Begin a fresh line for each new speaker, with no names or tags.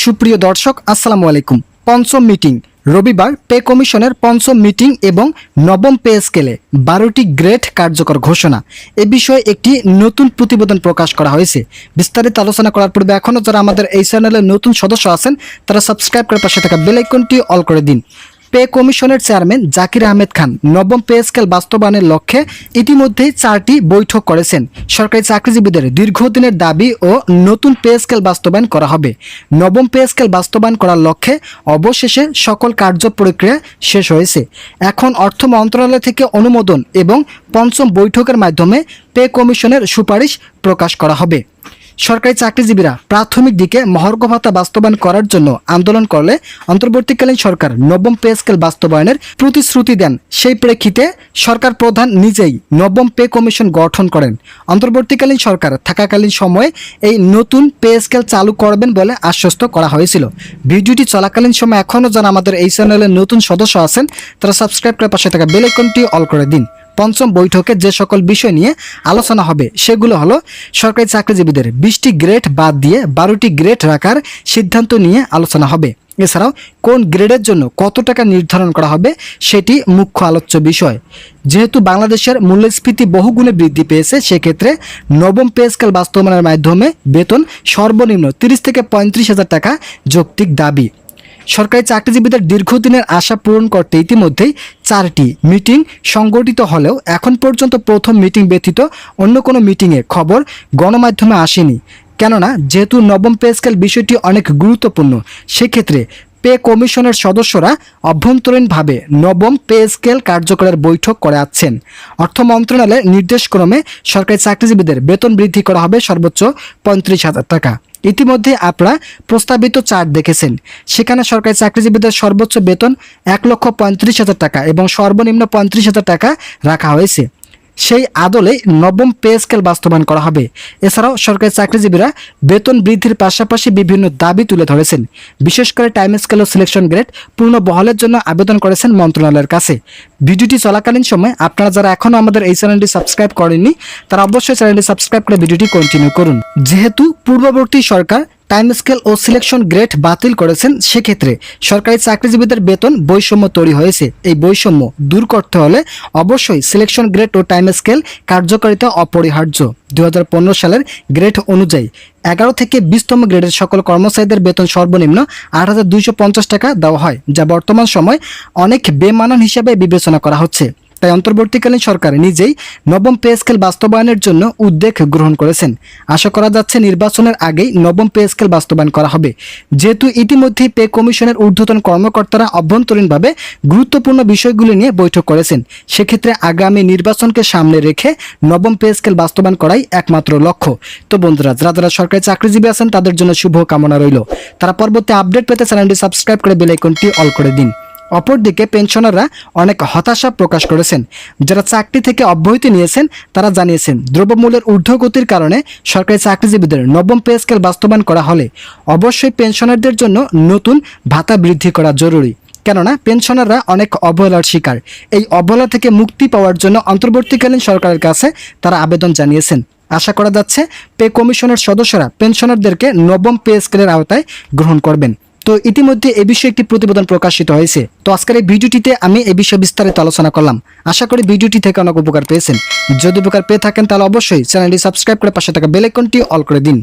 সুপ্রিয় দর্শক, আসসালামু আলাইকুম। পঞ্চম মিটিং। রবিবার পে কমিশনের পঞ্চম মিটিং এবং নবম পে স্কেলে বারোটি গ্রেট কার্যকর ঘোষণা। এ বিষয়ে একটি নতুন প্রতিবেদন প্রকাশ করা হয়েছে। বিস্তারিত আলোচনা করার পূর্বে এখনও যারা আমাদের এই চ্যানেলের নতুন সদস্য আছেন, তারা সাবস্ক্রাইব করে পাশে থাকা বেলাইকনটি অল করে দিন। পে কমিশনের চেয়ারম্যান জাকির আহমেদ খান নবম পে স্কেল বাস্তবায়নের লক্ষ্যে ইতিমধ্যেই চারটি বৈঠক করেছেন। সরকারি চাকরিজীবীদের দীর্ঘদিনের দাবি ও নতুন পে স্কেল বাস্তবায়ন করা হবে। নবম পে স্কেল বাস্তবায়ন করার লক্ষ্যে অবশেষে সকল কার্য প্রক্রিয়া শেষ হয়েছে। এখন অর্থ মন্ত্রণালয় থেকে অনুমোদন এবং পঞ্চম বৈঠকের মাধ্যমে পে কমিশনের সুপারিশ প্রকাশ করা হবে। সরকারি চাকরিজীবীরা প্রাথমিক দিকে মহর্ঘ ভাতা বাস্তবায়ন করার জন্য আন্দোলন করলে অন্তর্বর্তীকালীন সরকার নবম পে স্কেল বাস্তবায়নের প্রতিশ্রুতি দেন। সেই প্রেক্ষিতে সরকার প্রধান নিজেই নবম পে কমিশন গঠন করেন। অন্তর্বর্তীকালীন সরকার থাকাকালীন সময়ে এই নতুন পে স্কেল চালু করবেন বলে আশ্বস্ত করা হয়েছিল। ভিডিওটি চলাকালীন সময় এখনও যারা আমাদের এই চ্যানেলের নতুন সদস্য আছেন, তারা সাবস্ক্রাইব করে পাশে থাকা বেল অল করে দিন। পঞ্চম বৈঠকে যে সকল বিষয় নিয়ে আলোচনা হবে, সেগুলো হলো সরকারি চাকরিজীবীদের বিশটি গ্রেড বাদ দিয়ে বারোটি গ্রেড রাখার সিদ্ধান্ত নিয়ে আলোচনা হবে। এছাড়াও কোন গ্রেডের জন্য কত টাকা নির্ধারণ করা হবে, সেটি মুখ্য আলোচ্য বিষয়। যেহেতু বাংলাদেশের মূল্যস্ফীতি বহুগুণে বৃদ্ধি পেয়েছে, সেক্ষেত্রে নবম পে স্কেল বাস্তবায়নের মাধ্যমে বেতন সর্বনিম্ন তিরিশ থেকে পঁয়ত্রিশ হাজার টাকা যৌক্তিক দাবি। সরকারি চাকরিজীবীদের দীর্ঘদিনের আশা পূরণ করতে ইতিমধ্যেই চারটি মিটিং সংগঠিত হলেও এখন পর্যন্ত প্রথম মিটিং ব্যতীত অন্য কোনো মিটিংয়ে খবর গণমাধ্যমে আসেনি। কেননা, যেহেতু নবম পে স্কেল বিষয়টি অনেক গুরুত্বপূর্ণ, সেক্ষেত্রে পে কমিশনের সদস্যরা অভ্যন্তরীণভাবে নবম পে স্কেল কার্যকরের বৈঠক করে আছেন। অর্থ মন্ত্রণালয়ের নির্দেশক্রমে সরকারি চাকরিজীবীদের বেতন বৃদ্ধি করা হবে সর্বোচ্চ পঁয়ত্রিশ হাজার টাকা। ইতিমধ্যে আপনারা প্রস্তাবিত চার্ট দেখেছেন। সেখানে সরকারি চাকরিজীবীদের সর্বোচ্চ বেতন এক লক্ষ পঁয়ত্রিশ হাজার টাকা এবং সর্বনিম্ন পঁয়ত্রিশ হাজার টাকা রাখা হয়েছে। সেই আদলে নবম পে স্কেল বাস্তবায়ন করা হবে। এছাড়াও সরকারি চাকরিজীবীরা বেতন বৃদ্ধির পাশাপাশি বিভিন্ন দাবি তুলে ধরেছেন। বিশেষ করে টাইম স্কেল ও সিলেকশন গ্রেড পূর্ণ বহালের জন্য আবেদন করেছেন মন্ত্রণালয়ের কাছে। ভিডিওটি চলাকালীন সময় আপনারা যারা এখনও আমাদের এই চ্যানেলটি সাবস্ক্রাইব করেননি, তারা অবশ্যই চ্যানেলটি সাবস্ক্রাইব করে ভিডিওটি কন্টিনিউ করুন। যেহেতু পূর্ববর্তী সরকার টাইম স্কেল ও সিলেকশন গ্রেড বাতিল করেছেন, সেক্ষেত্রে সরকারি চাকরিজীবীদের বেতন বৈষম্য তৈরি হয়েছে। এই বৈষম্য দূর করতে হলে অবশ্যই সিলেকশন গ্রেড ও টাইম স্কেল কার্যকারিতা অপরিহার্য। দু হাজার পনেরো সালের গ্রেড অনুযায়ী এগারো থেকে বিশতম গ্রেডের সকল কর্মচারীদের বেতন সর্বনিম্ন আট হাজার দুইশো পঞ্চাশ টাকা দেওয়া হয়, যা বর্তমান সময় অনেক বেমানান হিসাবে বিবেচনা করা হচ্ছে। তাই অন্তর্বর্তীকালীন সরকার নিজেই নবম পে স্কেল বাস্তবায়নের জন্য উদ্যোগ গ্রহণ করেছেন। আশা করা যাচ্ছে নির্বাচনের আগেই নবম পে স্কেল বাস্তবায়ন করা হবে। যেহেতু ইতিমধ্যেই পে কমিশনের ঊর্ধ্বতন কর্মকর্তারা অভ্যন্তরীণভাবে গুরুত্বপূর্ণ বিষয়গুলি নিয়ে বৈঠক করেছেন, সেক্ষেত্রে আগামী নির্বাচনকে সামনে রেখে নবম পে স্কেল বাস্তবায়ন করাই একমাত্র লক্ষ্য। তো বন্ধুরা, যারা যারা সরকারি চাকরিজীবী আছেন, তাদের জন্য শুভ কামনা রইল। তারা পরবর্তী আপডেট পেতে চ্যানেলটি সাবস্ক্রাইব করে বেল আইকনটি অল করে দিন। অপরদিকে পেনশনাররা অনেক হতাশা প্রকাশ করেছেন। যারা চাকরি থেকে অব্যাহতি নিয়েছেন, তারা জানিয়েছেন, দ্রব্যমূল্যের ঊর্ধ্বগতির কারণে সরকারি চাকরিজীবীদের নবম পে স্কেল বাস্তবায়ন করা হলে অবশ্যই পেনশনারদের জন্য নতুন ভাতা বৃদ্ধি করা জরুরি। কেননা, পেনশনাররা অনেক অবহেলার শিকার। এই অবহেলা থেকে মুক্তি পাওয়ার জন্য অন্তর্বর্তীকালীন সরকারের কাছে তারা আবেদন জানিয়েছেন। আশা করা যাচ্ছে, পে কমিশনের সদস্যরা পেনশনারদেরকে নবম পে স্কেলের আওতায় গ্রহণ করবেন। তো ইতিমধ্যে এ বিষয়ে একটি প্রতিবেদন প্রকাশিত হয়েছে। তো আজকের এই ভিডিওটিতে আমি এ বিষয়ে বিস্তারিত আলোচনা করলাম। আশা করি ভিডিওটি থেকে অনেক উপকার পেয়েছেন। যদি উপকার পেয়ে থাকেন তাহলে অবশ্যই চ্যানেলটি সাবস্ক্রাইব করে পাশে থাকা বেলাইকনটি অল করে দিন।